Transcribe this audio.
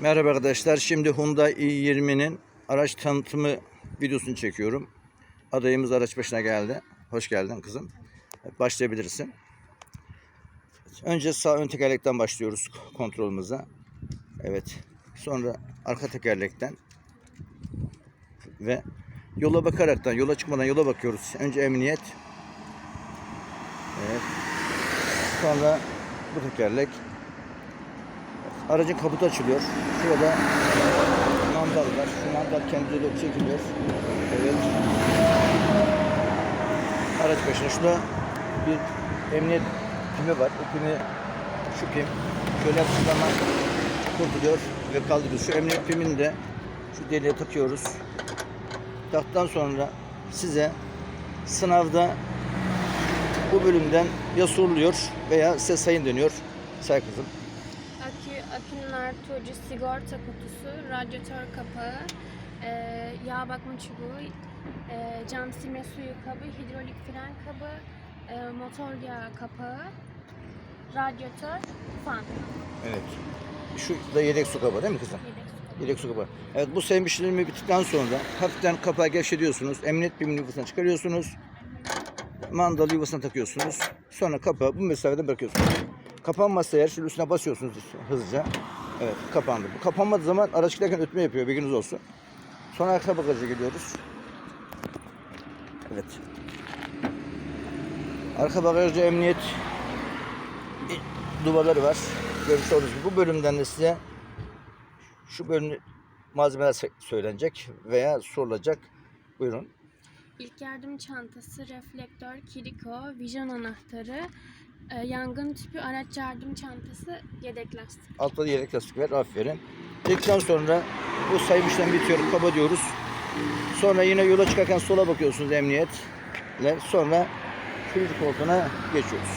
Merhaba arkadaşlar. Şimdi Hyundai i20'nin araç tanıtımı videosunu çekiyorum. Adayımız araç başına geldi. Hoş geldin kızım. Başlayabilirsin. Önce sağ ön tekerlekten başlıyoruz kontrolümüze. Evet. Sonra arka tekerlekten ve yola bakaraktan, yola çıkmadan yola bakıyoruz. Önce emniyet. Evet. Sonra bu tekerlek. Aracın kaputu açılıyor. Şurada mandal var. Şu mandal kendine doğru çekiliyor. Evet. Araç başına. Şurada bir emniyet pimi var. O pimi, şu pim. Şöyle zaman kurtuluyor ve kaldırıyoruz. Şu emniyet pimini de şu deliğe takıyoruz. Taktıktan sonra size sınavda bu bölümden ya soruluyor veya size sayın dönüyor. Say kızım. Akü, akünün artırıcı sigorta kutusu, radyatör kapağı, e, yağ bakma çubuğu, e, cam silme suyu kabı, hidrolik fren kabı, e, motor yağı kapağı, radyatör, fan. Evet. Şu da yedek su kabı değil mi kızım? Yedek su kabı. Yedek su kapağı. Evet bu sayım işlemi bittikten sonra hafiften kapağı gevşetiyorsunuz. Emniyet biminin yuvasına çıkarıyorsunuz. Mandalı yuvasına takıyorsunuz. Sonra kapağı bu mesafede bırakıyorsunuz. Kapanmazsa eğer şöyle üstüne basıyorsunuz hızlıca. Evet kapandı. Bu kapanmadığı zaman araç giderken ötme yapıyor bilginiz olsun. Sonra arka bagaja geliyoruz. Evet. Arka bagajda emniyet duvarları var. Görmüş olduğunuz gibi bu bölümden de size şu bölüm malzemeler söylenecek veya sorulacak. Buyurun. İlk yardım çantası, reflektör, kiriko, vijon anahtarı, e, yangın tüpü, araç yardım çantası, yedek lastik. Altta da yedek lastik var. Aferin. Dedikten sonra bu sayım işlemi bitiyor. Kaba diyoruz. Sonra yine yola çıkarken sola bakıyorsunuz emniyetle. Sonra sürücü koltuğuna geçiyoruz.